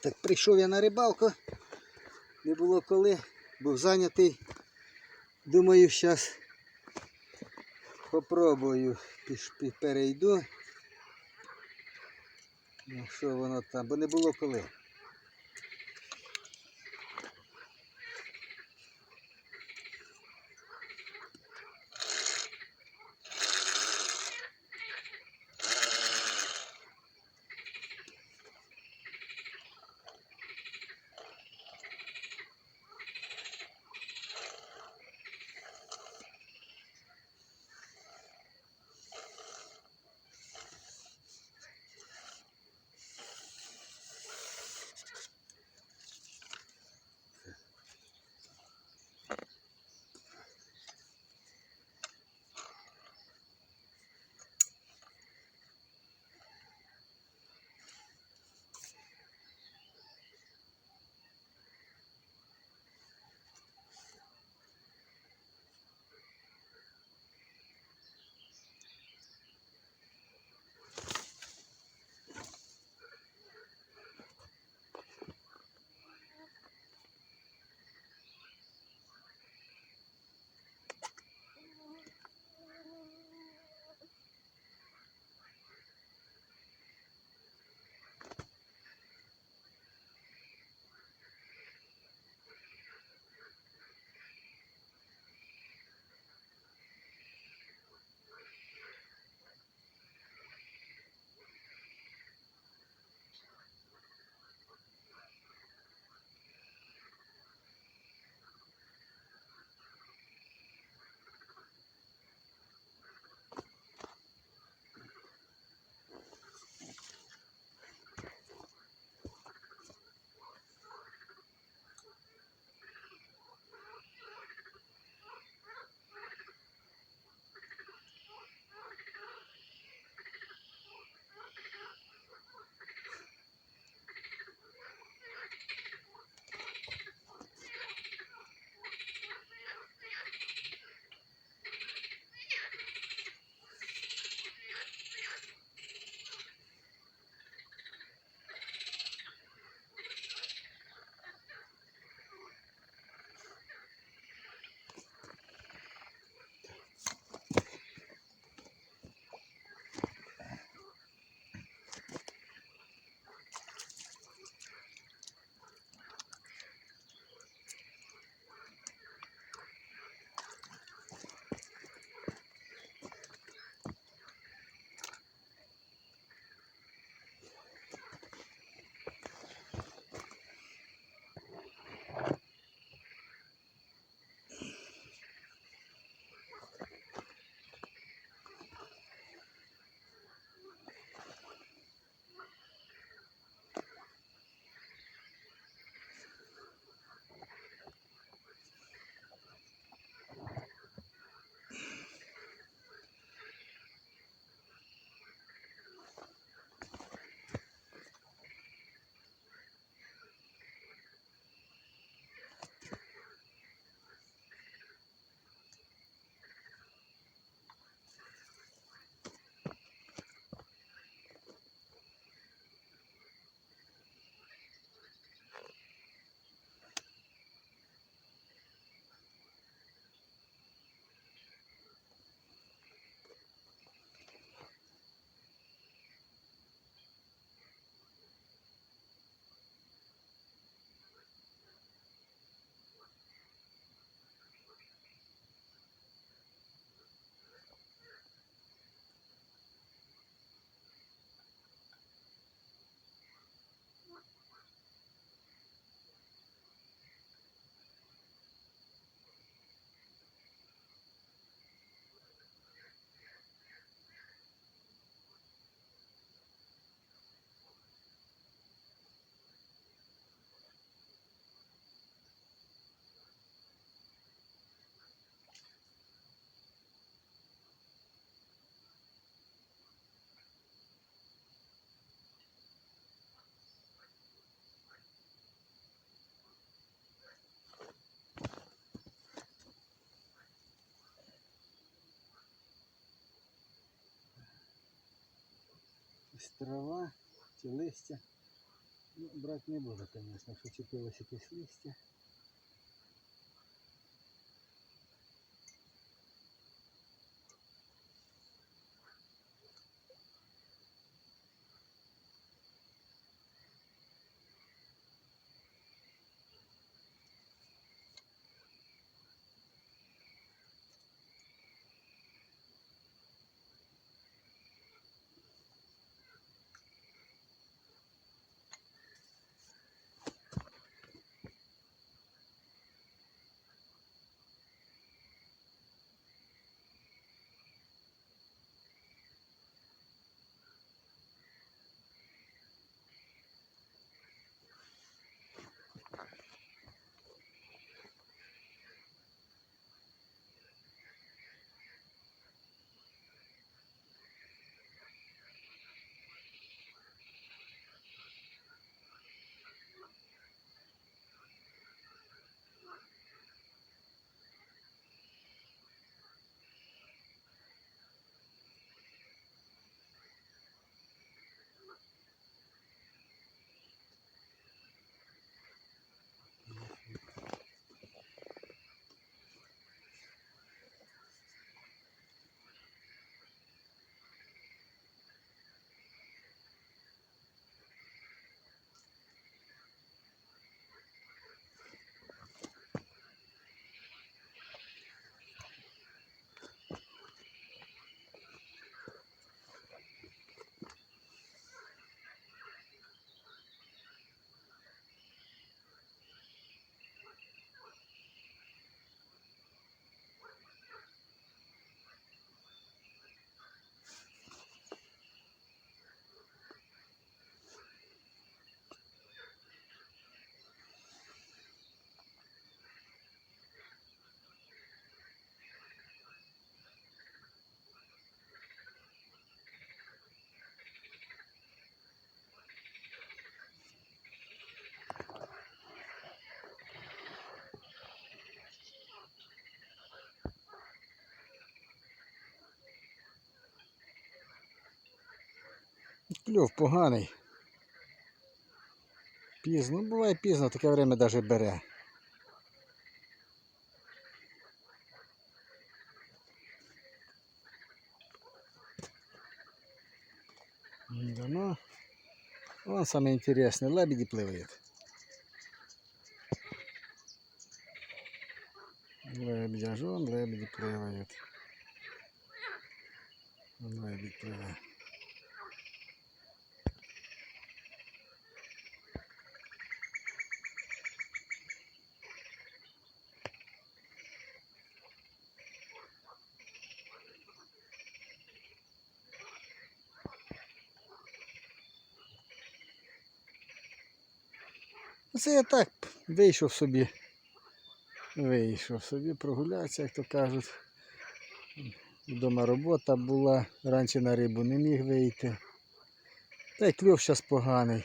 Так прийшов я на рибалку, не було коли, був зайнятий. Думаю, зараз попробую, піш, перейду. Ну, що воно там, бо не було коли. Ось трава чи листя. Ну, брати не буду, звісно, що чіпилось якесь листя. Кльов поганий. Пізно, ну, буває пізно, таке время навіть бере. Да ну, вон самое интересное, лебеди плывают. Лебедя жон, лебеди плывают. Вон Лебедь плывет. Це я так вийшов собі. Вийшов собі прогулятися, як то кажуть. Вдома робота була, раніше на рибу не міг вийти. Та й кльов зараз поганий.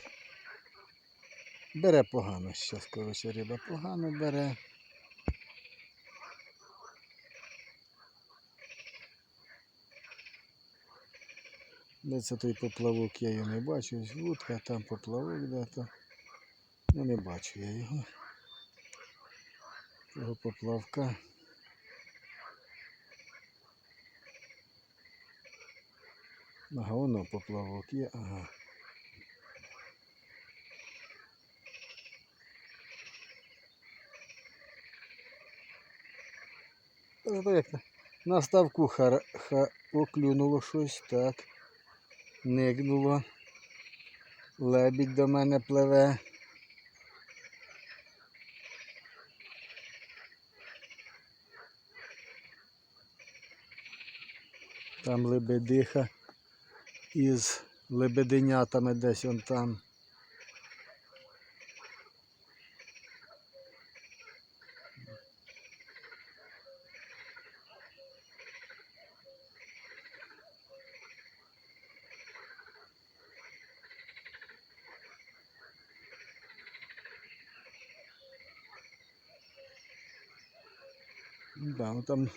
Бере погано зараз, коротше, риба погано бере. Де це той поплавок, я його не бачу, вудка, там поплавок де-то. Ну не бачу я його. Того поплавка. Ага, воно поплавок є, ага. Як на- ха, оклюнуло щось, так. Нигнуло. Лебідь до мене пливе. Там лебедиха із лебеденятами десь он там. Да, ну там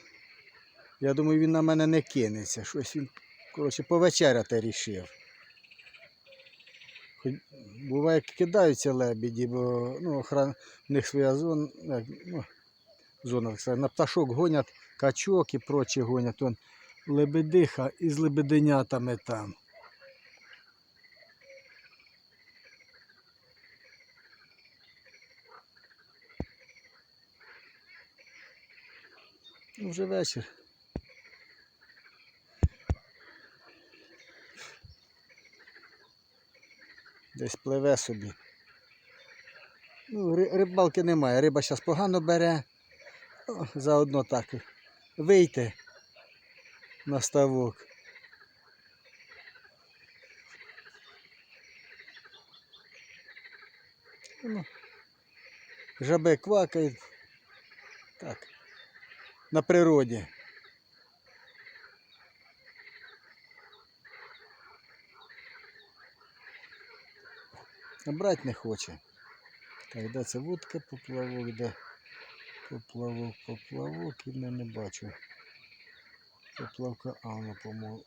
я думаю, він на мене не кинеться. Щось він, коротше, повечеряти рішив. Буває, кидаються лебеді, бо ну, охрана, в них своя зона, ну, зона, так сказати, на пташок гонять, качок і прочі гонять. Он лебедиха із лебеденятами там. Ну, вже вечір. Десь пливе собі. Ну, рибалки немає. Риба зараз погано бере. О, заодно так. Вийти на ставок. Ну, жаби квакають. Так. На природі. А брати не хоче. Де це вудка, поплавок, де поплавок, поплавок, і не, не бачу. Поплавка, а воно, по-моєму.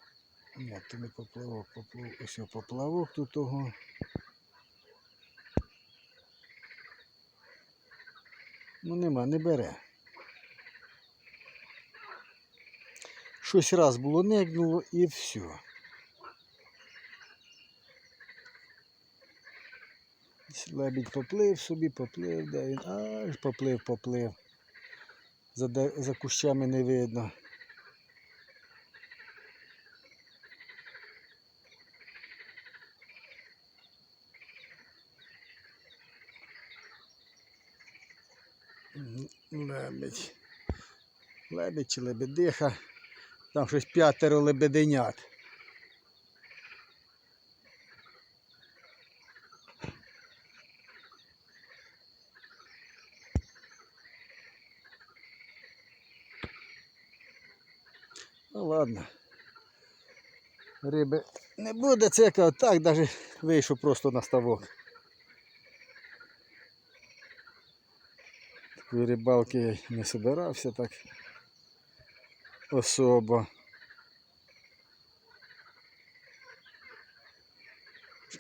Ні, то не поплавок, поплавок. Ось поплавок тут того. Ну нема, не бере. Щось раз було негнуло і все. Лебідь поплив собі, поплив, де він. Аж поплив, поплив. За, де- за кущами не видно. Лебедь. Лебедь чи лебедиха. Там щось п'ятеро лебеденят. Ну ладно. Риби не буде, це як так навіть вийшов просто на ставок. Такої рибалки я не собирався так особо.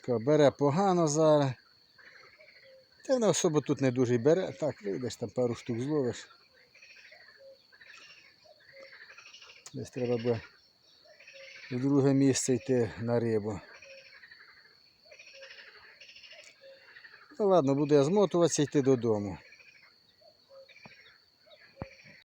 Бере погано зараз. Та не особо тут не дуже й бере. Так, вийдеш там пару штук зловиш. Десь треба буде в друге місце йти на рибу. Ну ладно, буду я змотуватися йти додому.